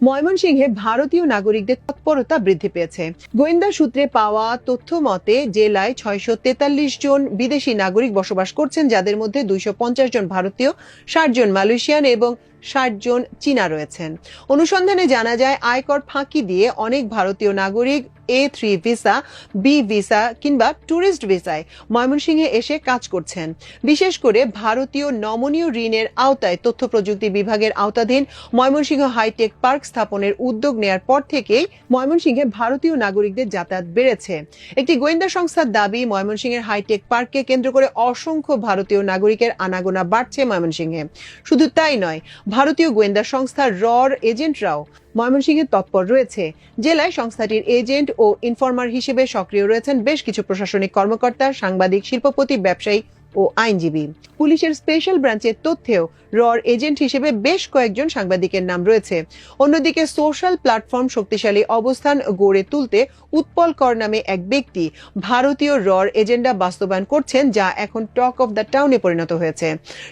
ময়মনসিংহে ভারতীয় নাগরিকদের তৎপরতা বৃদ্ধি পেয়েছে। গোয়েন্দা সূত্রে পাওয়া তথ্য মতে, জেলায় ছয়শো তেতাল্লিশ জন বিদেশি নাগরিক বসবাস করছেন, যাদের মধ্যে দুইশো পঞ্চাশ জন ভারতীয়, ষাট জন মালয়েশিয়ান এবং ষাট জন চীনা রয়েছেন। অনুসন্ধানে জানা যায়, আয়কর ফাঁকি দিয়ে অনেক ভারতীয় নাগরিক A three visa, B visa কিংবা ট্যুরিস্ট ভিসায় ময়মনসিংহে এসে কাজ করছেন। বিশেষ করে ভারতীয় নমনীয় ঋণের আওতায় তথ্য প্রযুক্তি বিভাগের আওতাধীন ময়মনসিংহ হাইটেক পার্ক স্থাপনের উদ্যোগ নেয়ার পর থেকেই ময়মনসিংহে ভারতীয় নাগরিকদের যাতায়াত বেড়েছে। একটি গোয়েন্দা সংস্থার দাবি, ময়মনসিংহের হাইটেক পার্ককে কেন্দ্র করে অসংখ্য ভারতীয় নাগরিকের আনাগোনা বাড়ছে ময়মনসিংহে। শুধু তাই নয়, ভারতীয় গোয়েন্দা সংস্থা রর এজেন্টরাও ময়মনসিংহে তৎপর রয়েছে। জেলায় সংস্থাটির এজেন্ট ও ইনফরমার হিসেবে সক্রিয় রয়েছেন বেশ কিছু প্রশাসনিক কর্মকর্তা, সাংবাদিক, শিল্পপতি, ব্যবসায়ী ও আইনজীবী। পুলিশের স্পেশাল ব্রাঞ্চের তথ্যেও রর এজেন্ট হিসেবে বেশ কয়েকজন সাংবাদিকের নাম রয়েছে। অন্যদিকে সোশ্যাল প্ল্যাটফর্ম শক্তিশালী অবস্থান গড়ে তুলতে উৎপল কর নামে এক ব্যক্তি ভারতীয় রর এজেন্ডা বাস্তবায়ন করছেন, যা এখন টক অফ দ্য টাউনে পরিণত হয়েছে।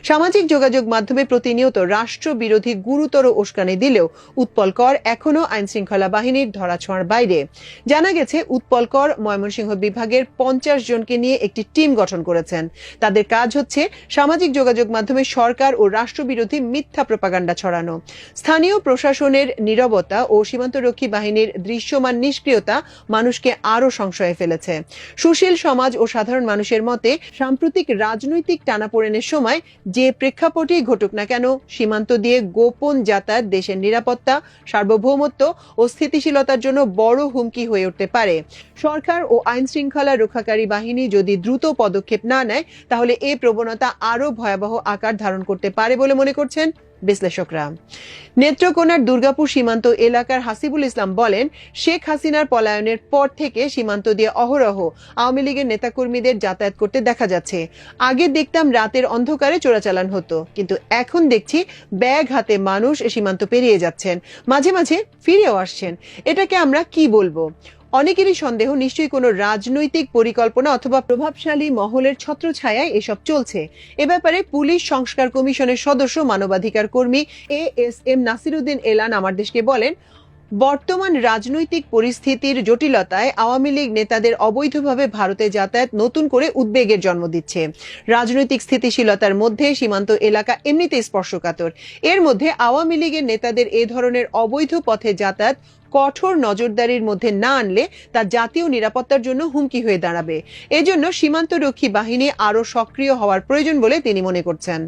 সামাজিক যোগাযোগ মাধ্যমে প্রতিনিয়ত রাষ্ট্রবিরোধী গুরুতর উস্কানি দিলেও উৎপল কর এখনও আইন শৃঙ্খলা বাহিনীর ধরাছোঁয়ার বাইরে। জানা গেছে, উৎপল কর ময়মনসিংহ বিভাগের পঞ্চাশ জনকে নিয়ে একটি টিম গঠন করেছেন। তাদের কাজ হচ্ছে সামাজিক যোগাযোগ মাধ্যমে সরকার ও রাষ্ট্রবিরোধী মিথ্যা প্রপাগান্ডা ছড়ানো। স্থানীয় প্রশাসনের নীরবতা ও সীমান্তরক্ষী বাহিনীর দৃশ্যমান নিষ্ক্রিয়তা মানুষকে আরও সংশয়ে ফেলেছে। সুশীল সমাজ ও সাধারণ মানুষের মতে, সাম্প্রতিক রাজনৈতিক টানাপোড়েনের সময় যে প্রেক্ষাপটেই ঘটুক না কেন, সীমান্ত দিয়ে গোপন যাতায়াত, দেশের নিরাপত্তা, সার্বভৌমত্ব ও স্থিতিশীলতার জন্য বড় হুমকি হয়ে উঠতে পারে। সরকার ও আইন শৃঙ্খলা রক্ষাকারী বাহিনী যদি দ্রুত পদক্ষেপ না নেয় তাহলে এই প্রবণতা আরও ভয়াবহ আকার ধারণ করতে পারে বলে মনে করছেন বিশ্লেষকরা। নেত্রকোনার দুর্গাপুর সীমান্ত এলাকার হাসিবুল ইসলাম বলেন, শেখ হাসিনার পলায়নের পর থেকে সীমান্ত দিয়ে অহরহ আওয়ামী লীগের নেতাকর্মীদের যাতায়াত করতে দেখা যাচ্ছে। আগে দেখতাম রাতের অন্ধকারে চোরাচালান হতো, কিন্তু এখন দেখছি ব্যাগ হাতে মানুষ সীমান্ত পেরিয়ে যাচ্ছেন। মাঝে মাঝে ফিরেও আসছেন। এটাকে আমরা কি বলব? অনেকেরই সন্দেহ, নিশ্চয়ই কোনো রাজনৈতিক পরিকল্পনা অথবা প্রভাবশালী মহলের ছত্রছায়ায় এসব চলছে। এ ব্যাপারে পুলিশ সংস্কার কমিশনের সদস্য, মানবাধিকার কর্মী এ এস এম নাসিরুদ্দিন এলান আমার দেশকে বলেন বর্তমান রাজনৈতিক পরিস্থিতির জটিলতায় আওয়ামী লীগ নেতাদের অবৈধভাবে ভারতে যাতায়াত নতুন করে উদ্বেগের জন্ম দিচ্ছে। রাজনৈতিক স্থিতিশীলতার মধ্যে সীমান্ত এলাকা এমনিতেই স্পর্শকাতর। এর মধ্যে আওয়ামী লীগের নেতাদের এ ধরনের অবৈধ পথে যাতায়াত কঠোর নজরদারির মধ্যে না আনলে তা জাতীয় নিরাপত্তার জন্য হুমকি হয়ে দাঁড়াবে। এজন্য সীমান্তরক্ষী বাহিনী আরও সক্রিয় হওয়ার প্রয়োজন বলে তিনি মনে করছেন।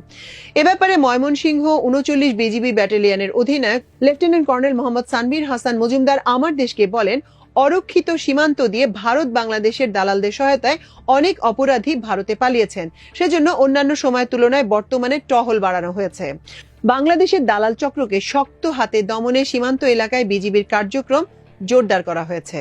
এ ব্যাপারে ময়মনসিংহ উনচল্লিশ বিজিবি ব্যাটালিয়নের অধিনায়ক লেফটেন্যান্ট কর্নেল মোহাম্মদ সানভীর হাসান মজুমদার আমার দেশকে বলেন, অরক্ষিত সীমান্ত দিয়ে ভারত বাংলাদেশের দালালদের সহায়তায় অনেক অপরাধী ভারতে পালিয়েছেন। সেজন্য অন্যান্য সময়ের তুলনায় বর্তমানে টহল বাড়ানো হয়েছে। বাংলাদেশের দালাল চক্রকে শক্ত হাতে দমনে সীমান্ত এলাকায় বিজিবির কার্যক্রম জোরদার করা হয়েছে।